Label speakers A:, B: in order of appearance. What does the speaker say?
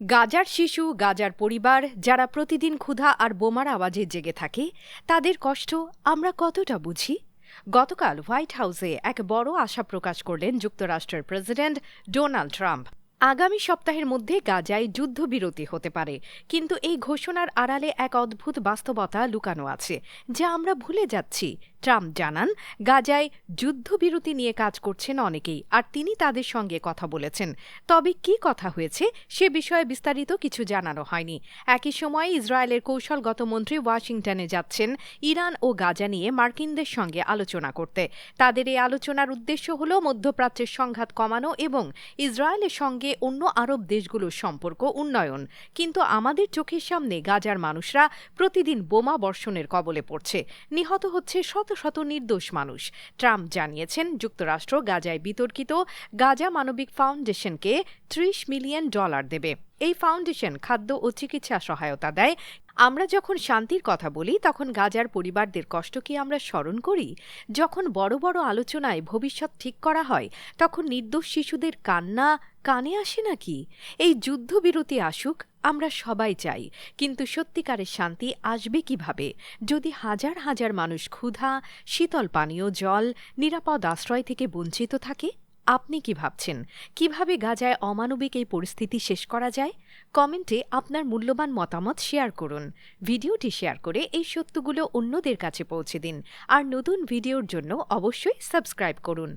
A: গাজার শিশু, গাজার পরিবার, যারা প্রতিদিন ক্ষুধা আর বোমার আওয়াজে জেগে থাকে, তাদের কষ্ট আমরা কতটা বুঝি? গতকাল হোয়াইট হাউসে এক বড় আশা প্রকাশ করলেন যুক্তরাষ্ট্রের প্রেসিডেন্ট ডোনাল্ড ট্রাম্প। আগামী সপ্তাহের মধ্যে গাজায় যুদ্ধবিরতি হতে পারে, কিন্তু এই ঘোষণার আড়ালে এক অদ্ভুত বাস্তবতা লুকানো আছে, যা আমরা ভুলে যাচ্ছি ট্রাম্প জানান, গাজায় যুদ্ধবিরতি নিয়ে কাজ করছেন অনেকেই, আর তিনি তাদের সঙ্গে কথা বলেছেন। তবে কি কথা হয়েছে সে বিষয়ে বিস্তারিত কিছু জানানো হয়নি। একই সময়ে ইসরায়েলের কৌশলগত মন্ত্রী ওয়াশিংটনে যাচ্ছেন ইরান ও গাজা নিয়ে মার্কিনদের সঙ্গে আলোচনা করতে। তাদের এই আলোচনার উদ্দেশ্য হল মধ্যপ্রাচ্যের সংঘাত কমানো এবং ইসরায়েলের সঙ্গে অন্য আরব দেশগুলোর সম্পর্ক উন্নয়ন। কিন্তু আমাদের চোখের সামনে গাজার মানুষরা প্রতিদিন বোমা বর্ষণের কবলে পড়ছে। নিহত হচ্ছে শত শত নির্দোষ মানুষ। ট্রাম্প জানিয়েছেন, যুক্তরাষ্ট্র গাজায় বিতর্কিত গাজা মানবিক ফাউন্ডেশনকে ত্রিশ মিলিয়ন ডলার দেবে। এই ফাউন্ডেশন খাদ্য ও চিকিৎসা সহায়তা দেয়। আমরা যখন শান্তির কথা বলি, তখন গাজার পরিবারদের কষ্ট কি আমরা স্মরণ করি? যখন বড় বড় আলোচনায় ভবিষ্যৎ ঠিক করা হয়, তখন নির্দোষ শিশুদের কান্না কানে আসে নাকি? এই যুদ্ধবিরতি আসুক, আমরা সবাই চাই, কিন্তু সত্যিকারের শান্তি আসবে কীভাবে? যদি হাজার হাজার মানুষ ক্ষুধা, শীতল পানীয়, জল, নিরাপদ আশ্রয় থেকে বঞ্চিত থাকে, আপনি কি ভাবছেন? কীভাবে গাজায় অমানবিক এই পরিস্থিতি শেষ করা যায়? কমেন্টে আপনার মূল্যবান মতামত শেয়ার করুন। ভিডিওটি শেয়ার করে এই সত্যগুলো অন্যদের কাছে পৌঁছে দিন। আর নতুন ভিডিওর জন্য অবশ্যই সাবস্ক্রাইব করুন।